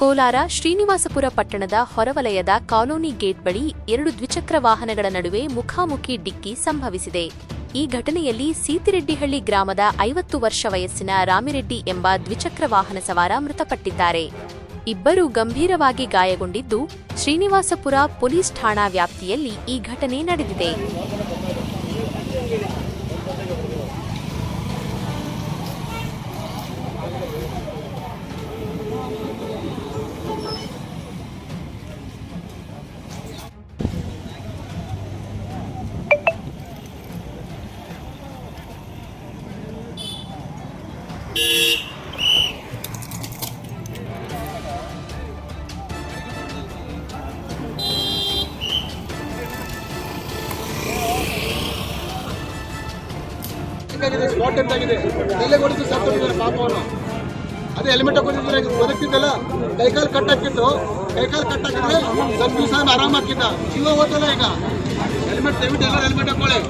ಕೋಲಾರ ಶ್ರೀನಿವಾಸಪುರ ಪಟ್ಟಣದ ಹೊರವಲಯದ colony gate ಬಳಿ ಎರಡು ದ್ವಿಚಕ್ರ ವಾಹನಗಳ ನಡುವೆ ಮುಖಾಮುಖಿ ಡಿಕ್ಕಿ ಸಂಭವಿಸಿದೆ. ಈ ಘಟನೆಯಲ್ಲಿ ಸೀತಿರೆಡ್ಡಿಹಳ್ಳಿ ಗ್ರಾಮದ ಐವತ್ತು ವರ್ಷ ವಯಸ್ಸಿನ ರಾಮಿರೆಡ್ಡಿ ಎಂಬ ದ್ವಿಚಕ್ರ ವಾಹನ ಸವಾರ ಮೃತಪಟ್ಟಿದ್ದಾರೆ. ಇಬ್ಬರು ಗಂಭೀರವಾಗಿ ಗಾಯಗೊಂಡಿದ್ದು, ಶ್ರೀನಿವಾಸಪುರ ಪೊಲೀಸ್ ಠಾಣಾ ವ್ಯಾಪ್ತಿಯಲ್ಲಿ ಈ ಘಟನೆ ನಡೆದಿದೆ. ಆಗಿದೆ ಸ್ಪಾಟ್ ಅಂತ ಆಗಿದೆ? ಎಲ್ಲೇ ಹೊಡೆದು ಸತ್ತೋಗಿದ್ದಾರೆ ಪಾಪವನ್ನು. ಅದೇ ಹೆಲ್ಮೆಟ್ ಹಾಕೊಂಡಿದ್ರೆ ಬದುಕ್ತಿದ್ದಲ್ಲ. ಕೈಕಾಲು ಕಟ್ ಹಾಕಿತ್ತು ಕೈಕಾಲು ಕಟ್ ಹಾಕಿದ್ರೆ ಸ್ವಲ್ಪ ದಿವಸ ಆರಾಮ ಹಾಕಿದ್ದ. ಜೀವ ಹೋದಲ್ಲ ಈಗ. ಹೆಲ್ಮೆಟ್ ದಯವಿಟ್ಟು ಎಲ್ಲರೂ ಹೆಲ್ಮೆಟ್ ಹಾಕೊಳ್ಳಿ.